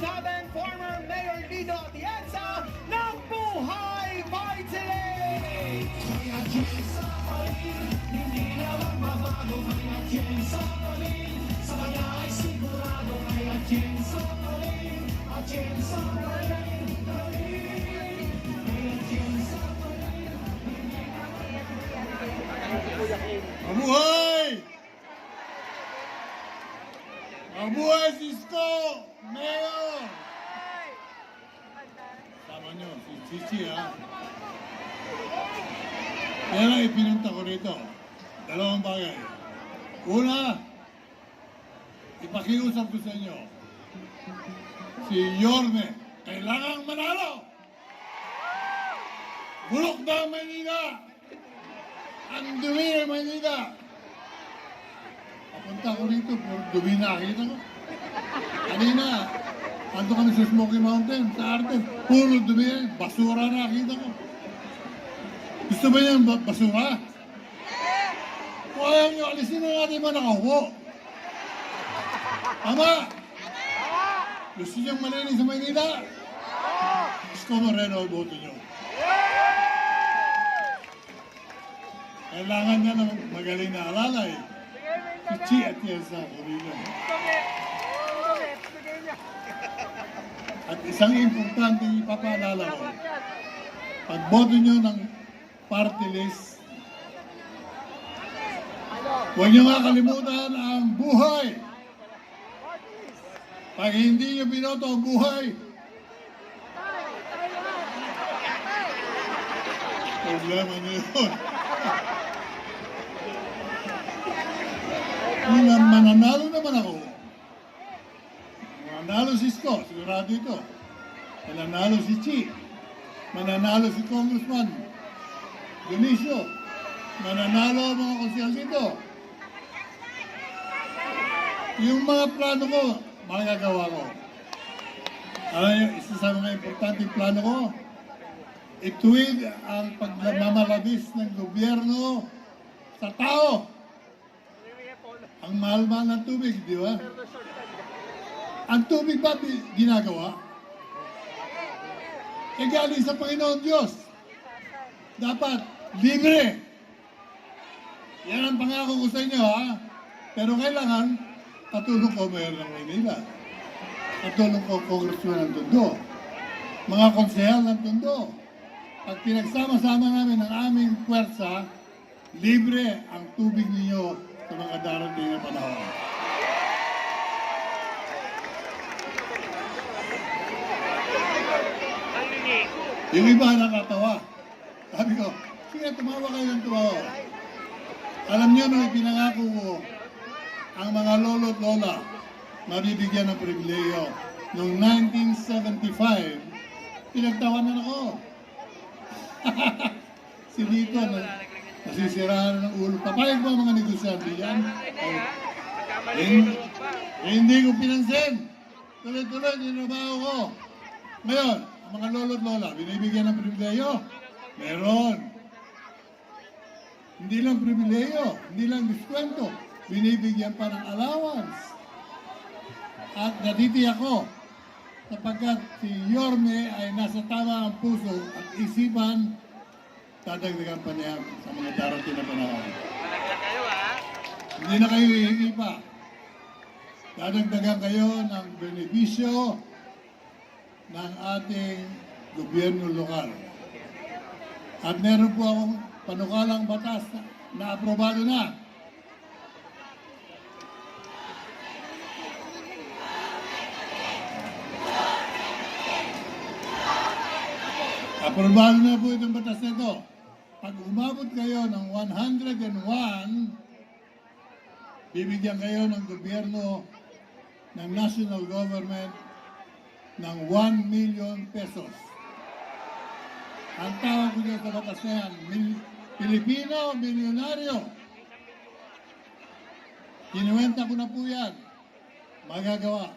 Copenhagen former Mayor Lido Dienza ng Buhay Vitally! Kaya Dienza pa rin, Amuhay! Amuhay, Sisko! Mayor! Tama nyo, si Chichi ha. Lang ipinunta ko rito. Dalawang bagay. Una, ipakiusap ko sa inyo. Si Yorme, kailangang manalo! Bulok na ang Maynila! Ang dumi ng Maynila! Papunta ko rito, dumi na nakita ko. Kanina, ando kami sa Smoky Mountain, sa Arte, puro dumi, basura na nakita ko. Gusto ba yan ba- basura? Kung ayaw nyo, alisin na natin mga nakaupo. Tama! Gusto niyang malinis sa Maynila? Gusto Moreno, boto nyo. Kailangan niya ng magaling na alalay. Si Chi at Yesa, Urigan. At isang importante ipapaalala ko, pag boto nyo ng party list, huwag nyo kalimutan ang buhay. Pag hindi nyo binoto ang buhay, problema nyo yun. Mananalo naman ako, si Isko, sigurado ito. Mananalo si Chi, mananalo si Congressman Dionisio, mananalo ang mga konsyal dito. Yung mga plano ko, magagawa ko. Alam niyo, isa sa mga importanteng plano ko, ituwid ang pagmamalabis ng gobyerno sa tao. Ang mahal-mahal ng tubig, di ba? Ang tubig ba ginagawa? E galing sa Panginoon Diyos. Dapat libre. Yan ang pangako ko sa inyo, ha? Pero kailangan, katulong ko mayor ng Maynila. Katulong ko congressman ng Tondo. Mga konsehal ng Tondo. Pag pinagsama-sama namin ang aming puwersa, libre ang tubig ninyo sa mga darating na panahon. Yung iba nakatawa. Sabi ko, sige, tumawa kayo ng tumawa. Alam niyo, nung ipinangako ko, ang mga lolo at lola, mabibigyan ng pribileyo. Noong 1975, pinagtawanan ako. si Lito, na, nasisirahan ng ulo. Papayag ba mga negosyante yan? Ay, eh, hindi ko pinansin. Tuloy-tuloy, ninabaho ko. Ngayon, mga lolo at lola, binibigyan ng pribileyo? Meron. Hindi lang pribileyo, hindi lang diskwento, binibigyan pa ng allowance. At natitiyak ko, sapagkat si Yorme ay nasa tama ang puso at isipan, dadagdagan pa niya sa mga darating na panahon. Hindi na kayo hihingi pa. Dadagdagan kayo ng benepisyo ng ating gobyerno lokal. At meron po akong panukalang batas na, na aprobado na. Aprobado na po itong batas na ito. Pag umabot kayo ng 101, bibigyan kayo ng gobyerno ng national government ng 1 million pesos. Ang tawag ko sa batas na yan, mil- Pilipino Milyonaryo. Kinuwenta ko na po yan. Magagawa.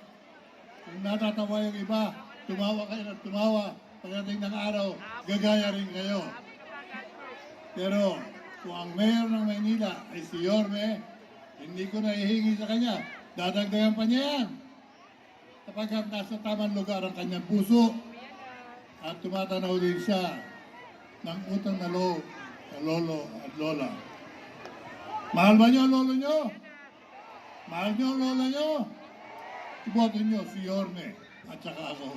Kung natatawa yung iba, tumawa kayo na tumawa. Pagdating ng araw, gagaya rin kayo. Pero kung ang mayor ng Maynila ay si Yorme, hindi ko na ihingi sa kanya. Dadagdagan pa niya yan. Sapagkat nasa tamang lugar ang kanyang puso at tumatanaw din siya ng utang na loob sa lolo at lola. Mahal ba niyo lolo niyo? Mahal niyo lola niyo? Iboto niyo si Yorme at saka ako.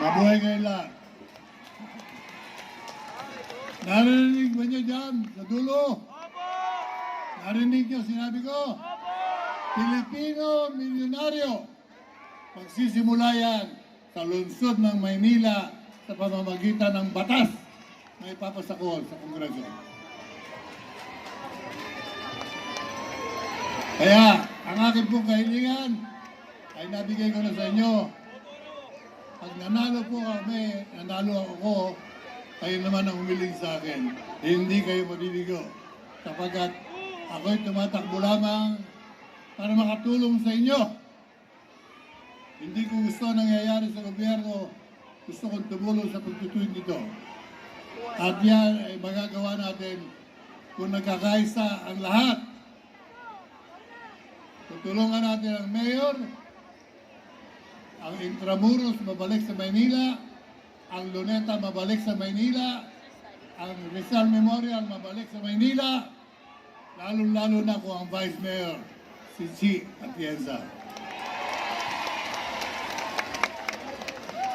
Mabuhay kayo lahat. Narinig ba niyo dyan sa dulo? Narinig niyo sinabi ko? Pilipino milyonaryo. Magsisimula yan sa lungsod ng Maynila sa pamamagitan ng batas na ipapasakol sa Kongreso. Kaya, ang aking pong kahilingan ay nabigay ko na sa inyo. Pag nanalo po kami, nanalo ako, kayo naman ang umiling sa akin. Hindi kayo mabibigo. Sapagkat ako'y tumatakbo lamang para makatulong sa inyo. Hindi ko gusto nangyayari sa gobyerno. Gusto kong tumulong sa pagtutuwid nito. At yan ay magagawa natin kung nagkakaisa ang lahat. Tutulungan natin ang mayor, ang Intramuros mabalik sa Maynila, ang Luneta mabalik sa Maynila, ang Rizal Memorial mabalik sa Maynila, lalo-lalo na kung ang Vice Mayor, si Chi Atienza.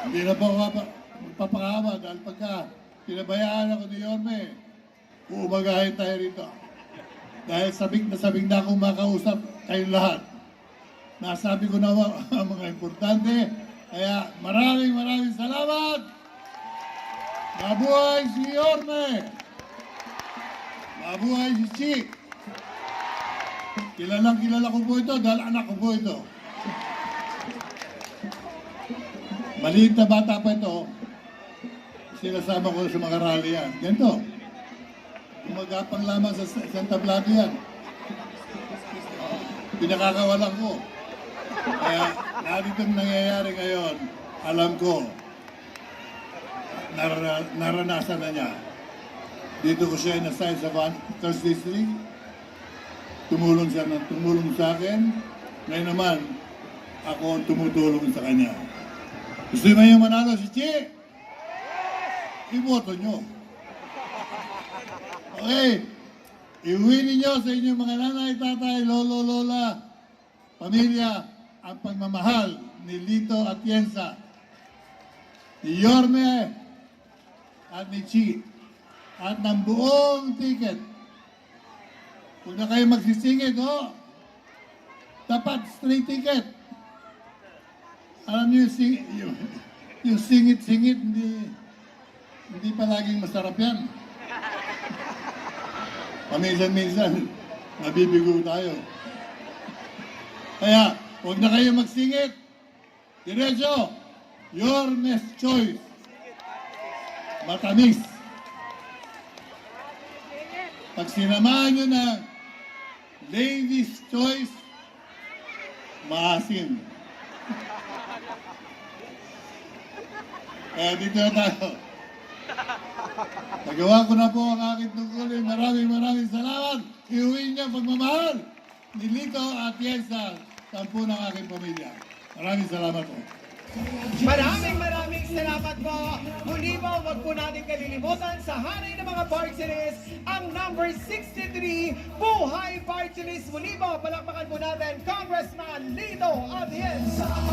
Hindi na po ako dahil pagka pinabayaan ako ni Yorme, uumagahin tayo rito. Dahil sabik na sabik na akong makausap kayong lahat. Nasabi ko na ang mga importante. Kaya maraming maraming salamat! Mabuhay si Yorme! Mabuhay si Chi! Kilalang kilala ko po ito dahil anak ko po ito. Maliit na bata pa ito. Sinasama ko sa mga rally yan. Ganito. Gumagapang lamang sa sa isang tablado yan. Pinakakawalan ko. Kaya lahat nangyayari ngayon, alam ko, narana- naranasan na niya. Dito ko siya in-assign sa Van- District. Tumulong siya ng tumulong sa akin. Ngayon naman, ako ang tumutulong sa kanya. Gusto mo yung manalo si Chi? Iboto nyo. Okay. Iuwi ninyo sa inyong mga nanay, tatay, lolo, lola, pamilya, ang pagmamahal ni Lito Atienza, ni Yorme, at ni Chi, at ng buong ticket. Huwag na kayo magsisingit, oh. Dapat straight ticket. Alam niyo yung, sing, yung, yung singit-singit, hindi, hindi palaging masarap yan. Paminsan-minsan, nabibigo tayo. Kaya, huwag na kayo magsingit. Diretso, your best choice. Matamis. Pag sinamahan nyo na ladies choice, maasim. Kaya dito na tayo. Nagawa ko na po ang aking tungkulin. Maraming maraming salamat. Iuwi niya pagmamahal ni Lito at Yesa, sampu ng aking pamilya. Maraming salamat po. Maraming maraming salamat po. Muli po, wag po natin kalilimutan sa hanay ng mga party list, ang number 63, Buhay Party List. Muli po, palakpakan po natin, Congressman Lito Atienza.